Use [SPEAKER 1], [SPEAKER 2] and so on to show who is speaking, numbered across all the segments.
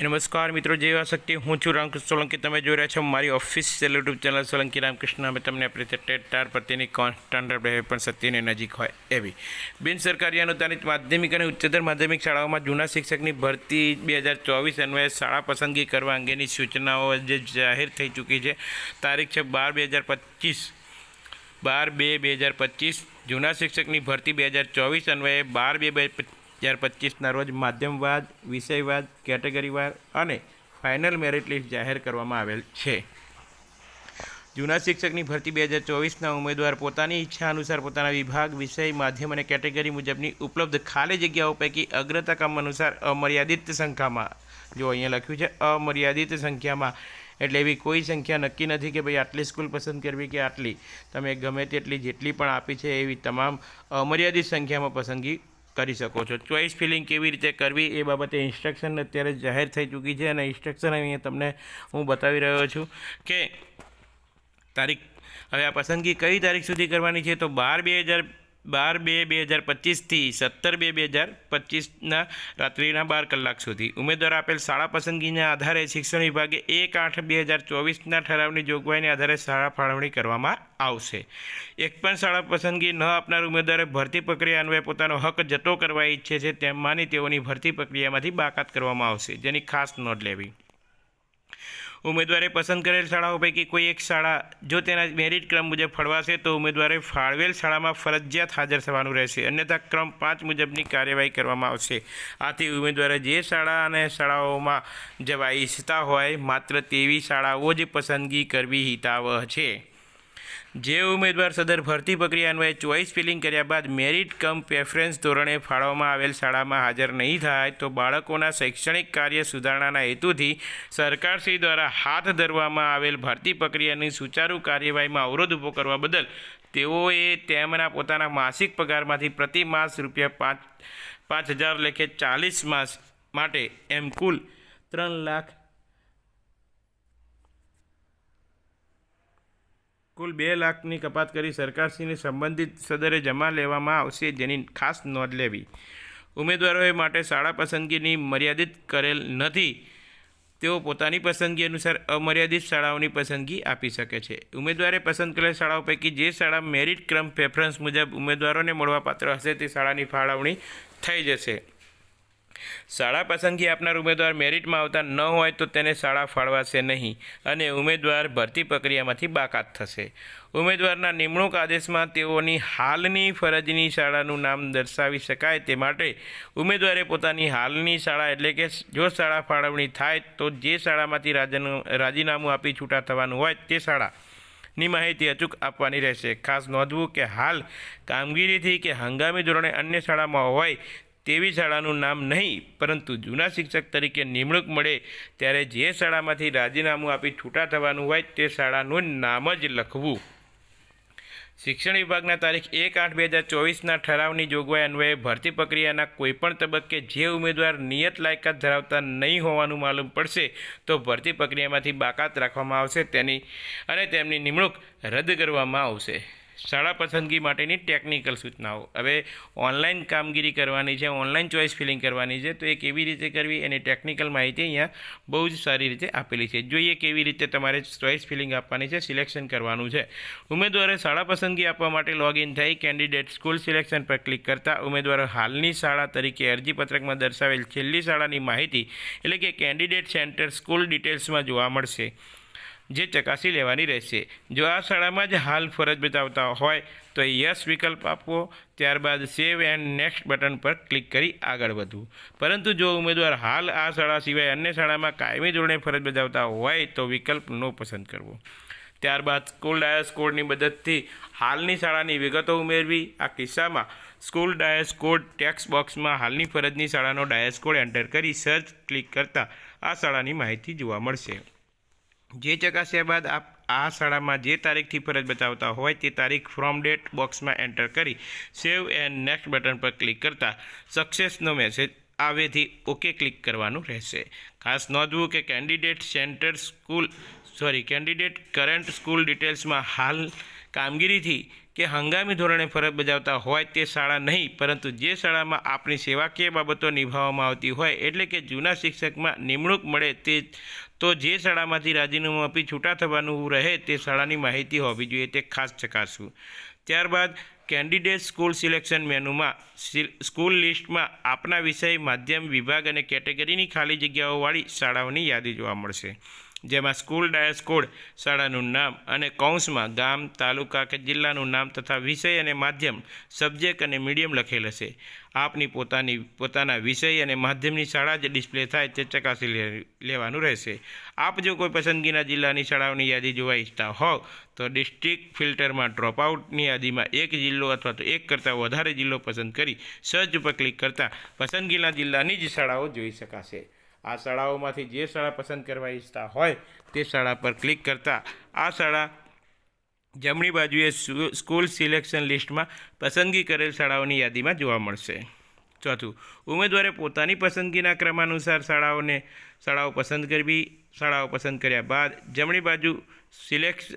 [SPEAKER 1] નમસ્કાર મિત્રો જેવા શક્તિ. હું છું રામકૃષ્ણ સોલંકી. તમે જોઈ રહ્યા છો મારી official YouTube channel Solanki Ramkrishna. અમે તમને પ્રેઝન્ટેડ તાર પ્રત્યેની કોન્સ્ટન્ટ રહે પણ સત્યની નજીક હોય એવી. બિન સરકારી અનુદાનિત માધ્યમિક અને ઉચ્ચતર માધ્યમિક શાળાઓમાં જૂના શિક્ષકની ભરતી બે હજાર ચોવીસ અન્વયે શાળા પસંદગી કરવા અંગેની સૂચનાઓ જે જાહેર થઈ ચૂકી છે. તારીખ છે બાર બે હજાર પચીસ. બાર બે બે હજાર પચીસ. જૂના શિક્ષકની ભરતી બે હજાર ચોવીસ અન્વયે બાર બે બે હજાર પચીસના રોજ માધ્યમવાદ, વિષયવાદ, કેટેગરીવાદ અને ફાઇનલ મેરિટ લિસ્ટ જાહેર કરવામાં આવેલ છે. જૂના શિક્ષકની ભરતી બે હજાર ચોવીસના ઉમેદવાર પોતાની ઈચ્છા અનુસાર પોતાના વિભાગ, વિષય, માધ્યમ અને કેટેગરી મુજબની ઉપલબ્ધ ખાલી જગ્યાઓ પૈકી અગ્રતા ક્રમ અનુસાર અમર્યાદિત સંખ્યામાં, જો અહીંયા લખ્યું છે, અમર્યાદિત સંખ્યામાં. એટલે એવી કોઈ સંખ્યા નક્કી નથી કે ભાઈ આટલી સ્કૂલ પસંદ કરવી કે આટલી. તમે ગમે તેટલી જેટલી પણ આપી છે એવી તમામ અમર્યાદિત સંખ્યામાં પસંદગી કરી શકો છો. ચોઈસ ફિલિંગ કેવી રીતે કરવી એ બાબતે ઇન્સ્ટ્રક્શન અત્યારે જાહેર થઈ ચૂકી છે અને ઇન્સ્ટ્રક્શન અહીંયા તમને હું બતાવી રહ્યો છું કે તારીખ, હવે આ પસંદગી કઈ તારીખ સુધી કરવાની છે? તો બાર બે હજાર બાર બે બે હજાર પચીસથી સત્તર બે બે હજાર પચીસના રાત્રિના બાર કલાક સુધી. ઉમેદવાર આપેલ શાળા પસંદગીના આધારે શિક્ષણ વિભાગે એક આઠ બે હજાર ચોવીસના ઠરાવની જોગવાઈને આધારે શાળા ફાળવણી કરવામાં આવશે. એક પણ શાળા પસંદગી ન આપનાર ઉમેદવારે ભરતી પ્રક્રિયા અન્વયે પોતાનો હક જતો કરવા ઈચ્છે છે તેમ માની તેઓની ભરતી પ્રક્રિયામાંથી બાકાત કરવામાં આવશે, જેની ખાસ નોંધ લેવી. ઉમેદવારે પસંદ કરેલ શાળાઓ પૈકી કોઈ એક શાળા જો તેના મેરિટ ક્રમ મુજબ ફળવાશે તો ઉમેદવારે ફાળવેલ શાળામાં ફરજિયાત હાજર થવાનું રહેશે. અન્યથા ક્રમ પાંચ મુજબની કાર્યવાહી કરવામાં આવશે. આથી ઉમેદવારે જે શાળા અને શાળાઓમાં જવા ઈચ્છતા હોય, માત્ર તેવી શાળાઓ જ પસંદગી કરવી હિતાવહ છે. જે ઉમેદવાર સદર ભરતી પ્રક્રિયા અન્વયે ચોઇસ ફિલિંગ કર્યા બાદ મેરિટ કમ પ્રેફરન્સ ધોરણે ફાળવવામાં આવેલ શાળામાં હાજર નહીં થાય, તો બાળકોના શૈક્ષણિક કાર્ય સુધારણાના હેતુથી સરકારશ્રી દ્વારા હાથ ધરવામાં આવેલ ભરતી પ્રક્રિયાની સુચારુ કાર્યવાહીમાં અવરોધ ઊભો કરવા બદલ તેઓએ તેમના પોતાના માસિક પગારમાંથી પ્રતિ માસ રૂપિયા પાંચ પાંચ હજાર લેખે ચાલીસ માસ માટે એમ કુલ ત્રણ લાખ કુલ બે લાખની કપાત કરી સરકારશ્રીને સંબંધિત સદરે જમા લેવામાં આવશે જેની ખાસ નોંધ લેવી. ઉમેદવારોએ માટે શાળા પસંદગીની મર્યાદિત કરેલ નથી. તેઓ પોતાની પસંદગી અનુસાર અમર્યાદિત શાળાઓની પસંદગી આપી શકે છે. ઉમેદવારે પસંદ કરેલ શાળાઓ પૈકી જે શાળા મેરિટ ક્રમ પ્રેફરન્સ મુજબ ઉમેદવારોને મળવાપાત્ર હશે તે શાળાની ફાળવણી થઈ જશે. શાળા પસંદગી આપનાર ઉમેદવાર મેરિટમાં આવતા ન હોય તો તેને શાળા ફાળવાશે નહીં અને ઉમેદવાર ભરતી પ્રક્રિયામાંથી બાકાત થશે. ઉમેદવારના નિમણૂક આદેશમાં તેઓની હાલની ફરજની શાળાનું નામ દર્શાવી શકાય તે માટે ઉમેદવારે પોતાની હાલની શાળા એટલે કે જો શાળા ફાળવણી થાય તો જે શાળામાંથી રાજીનું રાજીનામું આપી છૂટા થવાનું હોય તે શાળા ની માહિતી અચૂક આપવાની રહેશે. ખાસ નોંધવું કે હાલ કામગીરીથી કે હંગામી ધોરણે અન્ય શાળામાં હોય તેવી શાળાનું નામ નહીં, પરંતુ જૂના શિક્ષક તરીકે નિમણૂક મળે ત્યારે જે શાળામાંથી રાજીનામું આપી છૂટા થવાનું હોય તે શાળાનું નામ જ લખવું. શિક્ષણ વિભાગના તારીખ એક આઠ બે હજાર ચોવીસના ઠરાવની જોગવાઈ અન્વયે ભરતી પ્રક્રિયાના કોઈપણ તબક્કે જે ઉમેદવાર નિયત લાયકાત ધરાવતા નહીં હોવાનું માલુમ પડશે, તો ભરતી પ્રક્રિયામાંથી બાકાત રાખવામાં આવશે તેની અને તેમની નિમણૂક રદ કરવામાં આવશે. શાળા પસંદગી માટેની ટેકનિકલ સૂચનાઓ. હવે ઓનલાઈન કામગીરી કરવાની છે ઓનલાઈન ચોઇસ ફિલિંગ કરવાની છે, તો એ કેવી રીતે કરવી એની ટેકનિકલ માહિતી અહીંયા બહુ જ સારી રીતે આપેલી છે. જોઈએ કેવી રીતે તમારે ચોઇસ ફિલિંગ આપવાની છે સિલેક્શન કરવાનું છે. ઉમેદવારે શાળા પસંદગી આપવા માટે લોગિન થઈ કેન્ડિડેટ સ્કૂલ સિલેક્શન પર ક્લિક કરતા ઉમેદવારો હાલની શાળા તરીકે અરજીપત્રકમાં દર્શાવેલ છેલ્લી શાળાની માહિતી એટલે કે કેન્ડિડેટ સેન્ટર સ્કૂલ ડિટેલ્સમાં જોવા મળશે. જે ચકાસી લેવાની રહેશે. જો આ શાળામાં જ હાલ ફરજ બજાવતા હોય, તો યસ વિકલ્પ આપવો, ત્યારબાદ સેવ એન્ડ નેક્સ્ટ બટન પર ક્લિક કરી આગળ વધવું. પરંતુ જો ઉમેદવાર હાલ આ શાળા સિવાય અન્ય શાળામાં કાયમી ધોરણે ફરજ બજાવતા હોય, તો વિકલ્પ નો પસંદ કરવો. ત્યારબાદ સ્કૂલ ડાયસ કોડની મદદથી હાલની શાળાની વિગતો ઉમેરવી. આ કિસ્સામાં સ્કૂલ ડાયસ કોડ ટેક્સ બોક્સમાં હાલની ફરજની શાળાનો ડાયસ કોડ એન્ટર કરી સર્ચ ક્લિક કરતાં આ શાળાની માહિતી જોવા મળશે. જે ચકાસ્યા બાદ આપ આ શાળામાં જે તારીખથી ફરજ બતાવતા હોય તે તારીખ ફ્રોમ ડેટ બોક્સમાં એન્ટર કરી સેવ એન્ડ નેક્સ્ટ બટન પર ક્લિક કરતાં સક્સેસનો મેસેજ આવેથી ઓકે ક્લિક કરવાનું રહેશે. ખાસ નોંધવું કે candidate centre school sorry candidate current school ડિટેલ્સમાં હાલ કામગીરીથી કે હંગામી ધોરણે ફરજ બજાવતા હોય તે શાળા નહીં, પરંતુ જે શાળામાં આપની સેવાકીય બાબતો નિભાવવામાં આવતી હોય, એટલે કે જૂના શિક્ષકમાં નિમણૂક મળે તે તો જે શાળામાંથી રાજીનામું આપી છૂટા થવાનું રહે તે શાળાની માહિતી હોવી જોઈએ તે ખાસ ચકાસવું. ત્યારબાદ કેન્ડિડેટ સ્કૂલ સિલેક્શન મેનુમાં સ્કૂલ લિસ્ટમાં આપના વિષય, માધ્યમ, વિભાગ અને કેટેગરીની ખાલી જગ્યાઓવાળી શાળાઓની યાદી જોવા મળશે. જેમાં સ્કૂલ ડાયસ કોડ શાળાનું નામ અને કૌંસમાં ગામ, તાલુકા કે જિલ્લાનું નામ તથા વિષય અને માધ્યમ, સબ્જેક્ટ અને મીડિયમ લખેલ હશે. આપની પોતાની, પોતાના વિષય અને માધ્યમની શાળા જે ડિસ્પ્લે થાય તે ચકાસી લેવાનું રહેશે. આપ જો કોઈ પસંદગીના જિલ્લાની શાળાઓની યાદી જોવા ઈચ્છતા હોવ, તો ડિસ્ટ્રિક્ટ ફિલ્ટરમાં ડ્રોપઆઉટની યાદીમાં એક જિલ્લો અથવા તો એક કરતાં વધારે જિલ્લો પસંદ કરી સર્ચ ઉપર ક્લિક કરતાં પસંદગીના જિલ્લાની જ શાળાઓ જોઈ શકાશે. આ શાળાઓમાંથી જે શાળા પસંદ કરવા ઈચ્છતા હોય તે શાળા પર ક્લિક કરતાં આ શાળા જમણી બાજુએ સ્કૂલ સિલેક્શન લિસ્ટમાં પસંદગી કરેલ શાળાઓની યાદીમાં જોવા મળશે. ચોથું, ઉમેદવારે પોતાની પસંદગીના ક્રમાનુસાર શાળાઓને, શાળાઓ પસંદ કરવી, શાળાઓ પસંદ કર્યા બાદ જમણી બાજુ સિલેક્ટ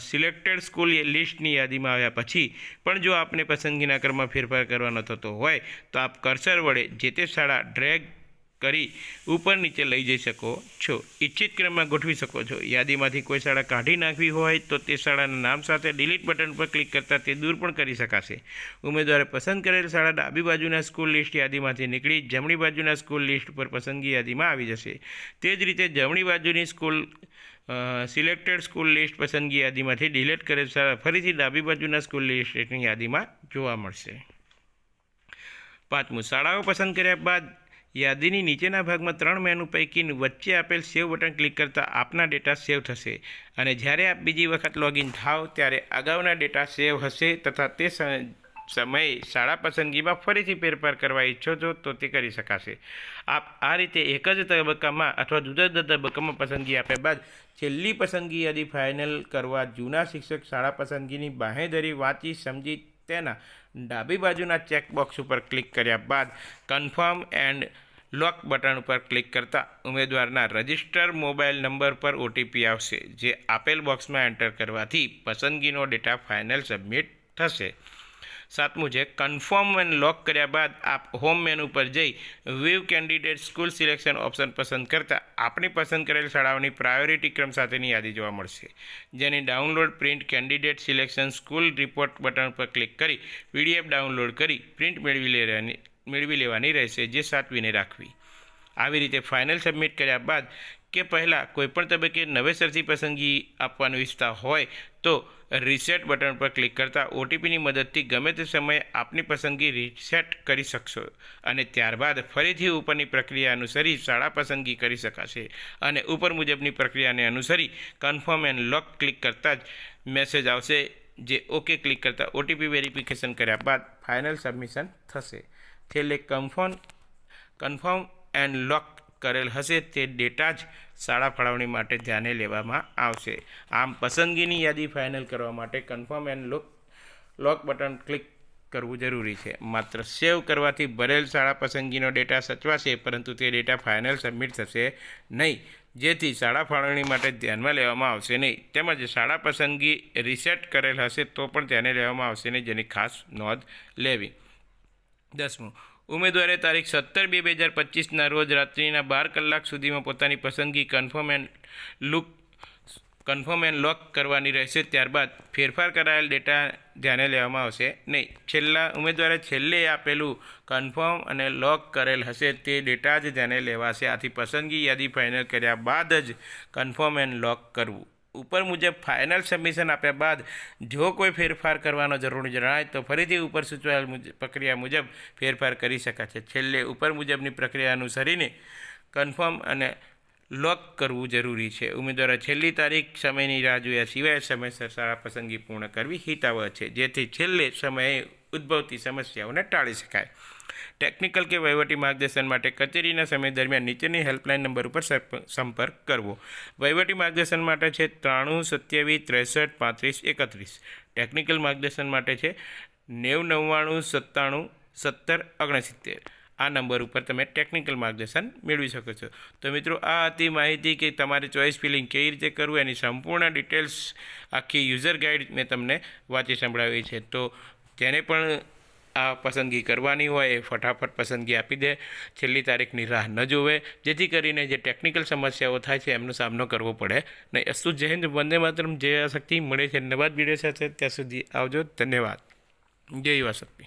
[SPEAKER 1] સિલેક્ટેડ સ્કૂલ લિસ્ટની યાદીમાં આવ્યા પછી પણ જો આપને પસંદગીના ક્રમમાં ફેરફાર કરવાનો થતો હોય તો આપ કર્સર વડે જે તે શાળા ડ્રેગ કરી ઉપર નીચે લઈ જઈ શકો છો. ઇચ્છિત ક્રમમાં ગોઠવી શકો છો. યાદીમાંથી કોઈ શાળા કાઢી નાખવી હોય તો તે શાળાના નામ સાથે ડિલીટ બટન પર ક્લિક કરતાં તે દૂર પણ કરી શકાશે. ઉમેદવારે પસંદ કરેલ શાળા ડાબી બાજુના સ્કૂલ લિસ્ટ યાદીમાંથી નીકળી જમણી બાજુના સ્કૂલ લિસ્ટ પર પસંદગી યાદીમાં આવી જશે. તે જ રીતે જમણી બાજુની સ્કૂલ સિલેક્ટેડ સ્કૂલ લિસ્ટ પસંદગી યાદીમાંથી ડિલીટ કરેલ શાળા ફરીથી ડાબી બાજુના સ્કૂલ લિસ્ટની યાદીમાં જોવા મળશે. પાંચમું, શાળાઓ પસંદ કર્યા બાદ યાદીની નીચેના ભાગમાં ત્રણ મેનુ પૈકી વચ્ચે આપેલ સેવ બટન ક્લિક કરતાં આપના ડેટા સેવ થશે. અને જ્યારે આપ બીજી વખત લોગિન થાવ ત્યારે અગાઉના ડેટા સેવ હશે તથા તે સમયે શાળા પસંદગીમાં ફરીથી ફેરફાર કરવા ઈચ્છો છો તો તે કરી શકાશે. આપ આ રીતે એક જ તબક્કામાં અથવા જુદા જુદા તબક્કામાં પસંદગી આપ્યા બાદ છેલ્લી પસંદગી યાદી ફાઇનલ કરવા જૂના શિક્ષક શાળા પસંદગીની બાહેધરી વાંચી, સમજી તેના ડાબી બાજુના ચેકબોક્સ ઉપર ક્લિક કર્યા બાદ કન્ફર્મ એન્ડ લોક બટન ઉપર ક્લિક કરતાં ઉમેદવારના રજિસ્ટર મોબાઈલ નંબર પર ઓટીપી આવશે, જે આપેલ બોક્સમાં એન્ટર કરવાથી પસંદગીનો ડેટા ફાઇનલ સબમિટ થશે. સાતમું છે કન્ફર્મ એન્ડ લોક કર્યા બાદ આપ હોમ મેનુ પર જઈ view candidate school selection option પસંદ કરતાં આપની પસંદ કરેલ શાળાઓની પ્રાયોરિટી ક્રમ સાથેની યાદી જોવા મળશે. જેની download print candidate selection school report button પર ક્લિક કરી પીડીએફ ડાઉનલોડ કરી પ્રિન્ટ મેળવી લેવાની મેળવી લેવાની રહેશે, જે સાચવીને રાખવી. આવી રીતે ફાઇનલ સબમિટ કર્યા બાદ કે પહેલાં કોઈપણ તબક્કે નવેસરથી પસંદગી આપવાનું ઈચ્છતા હોય તો રીસેટ બટન પર ક્લિક કરતાં ઓટીપીની મદદથી ગમે તે સમયે આપની પસંદગી રીસેટ કરી શકશો. અને ત્યારબાદ ફરીથી ઉપરની પ્રક્રિયા અનુસરી શાળા પસંદગી કરી શકાશે. અને ઉપર મુજબની પ્રક્રિયાને અનુસરી કન્ફર્મ એન્ડ લોક ક્લિક કરતાં જ મેસેજ આવશે, જે ઓકે ક્લિક કરતાં ઓટીપી વેરિફિકેશન કર્યા બાદ ફાઇનલ સબમિશન થશે. છેલ્લે કન્ફર્મ કન્ફર્મ એન્ડ લોક કરેલ હશે તે ડેટા જ શાળા ફાળવણી માટે ધ્યાને લેવામાં આવશે. આમ પસંદગીની યાદી ફાઇનલ કરવા માટે confirm and lock lock button click કરવું જરૂરી છે. માત્ર સેવ કરવાથી ભરેલ શાળા પસંદગીનો ડેટા સચવાશે, પરંતુ તે ડેટા ફાઇનલ સબમિટ થશે નહીં. જેથી શાળા ફાળવણી માટે ધ્યાનમાં લેવામાં આવશે નહીં. તેમજ શાળા પસંદગી રીસેટ કરેલ હશે તો પણ ધ્યાને લેવામાં આવશે નહીં, જેની ખાસ નોંધ લેવી. દસમું ઉમેદવારે તારીખ સત્તર બે બે હજાર પચીસના રોજ રાત્રિના બાર કલાક સુધીમાં પોતાની પસંદગી confirm and look confirm and lock કરવાની રહેશે. ત્યારબાદ ફેરફાર કરાયેલ ડેટા ધ્યાને લેવામાં આવશે નહીં. છેલ્લા ઉમેદવારે છેલ્લે આપેલું કન્ફર્મ અને લોક કરેલ હશે તે ડેટા જ ધ્યાને લેવાશે. આથી પસંદગી યાદી ફાઇનલ કર્યા બાદ જ કન્ફર્મ એન્ડ લોક કરવું. ઉપર મુજબ ફાઇનલ સબમિશન આપ્યા બાદ જો કોઈ ફેરફાર કરવાનો જરૂરી જણાય તો ફરીથી ઉપર સૂચવાયેલ પ્રક્રિયા મુજબ ફેરફાર કરી શકાશે. છેલ્લે ઉપર મુજબની પ્રક્રિયા અનુસરીને કન્ફર્મ અને લોક કરવું જરૂરી છે. ઉમેદવારે છેલ્લી તારીખ સમયની રાહ જોયા સિવાય સમયસર શાળા પસંદગી પૂર્ણ કરવી હિતાવહ છે. જેથી છેલ્લે સમયે ઉદ્ભવતી સમસ્યાઓને ટાળી શકાય. ટેકનિકલ કે વહીવટી માર્ગદર્શન માટે કચેરીના સમય દરમિયાન નીચેની હેલ્પલાઇન નંબર ઉપર સંપર્ક કરવો. વહીવટી માર્ગદર્શન માટે છે ત્રાણું, સત્યાવીસ, ત્રેસઠ, પાંત્રીસ, એકત્રીસ. ટેકનિકલ માર્ગદર્શન માટે છે નેવું, નવ્વાણું, સત્તાણું, સત્તર, ઓગણસિત્તેર. આ નંબર ઉપર તમે ટેકનિકલ માર્ગદર્શન મેળવી શકો છો. તો મિત્રો, આ હતી માહિતી કે તમારે ચોઇસ ફિલિંગ કેવી રીતે કરવું, એની સંપૂર્ણ ડિટેલ્સ આખી યુઝર ગાઈડ મેં તમને વાંચી સંભળાવી છે. તો જેને પણ આ પસંદગી કરવાની હોય એ ફટાફટ પસંદગી આપી દે. છેલ્લી તારીખની રાહ ન જોવે જેથી કરીને જે ટેકનિકલ સમસ્યાઓ થાય છે એમનો સામનો કરવો પડે. નહીં અસ્તુ જય હિન્દ, વંદે માતરમ. આ શક્તિ. મળે છે નવા જ વીડિયો સાથે. ત્યાં સુધી આવજો. ધન્યવાદ. જય યુવા શક્તિ.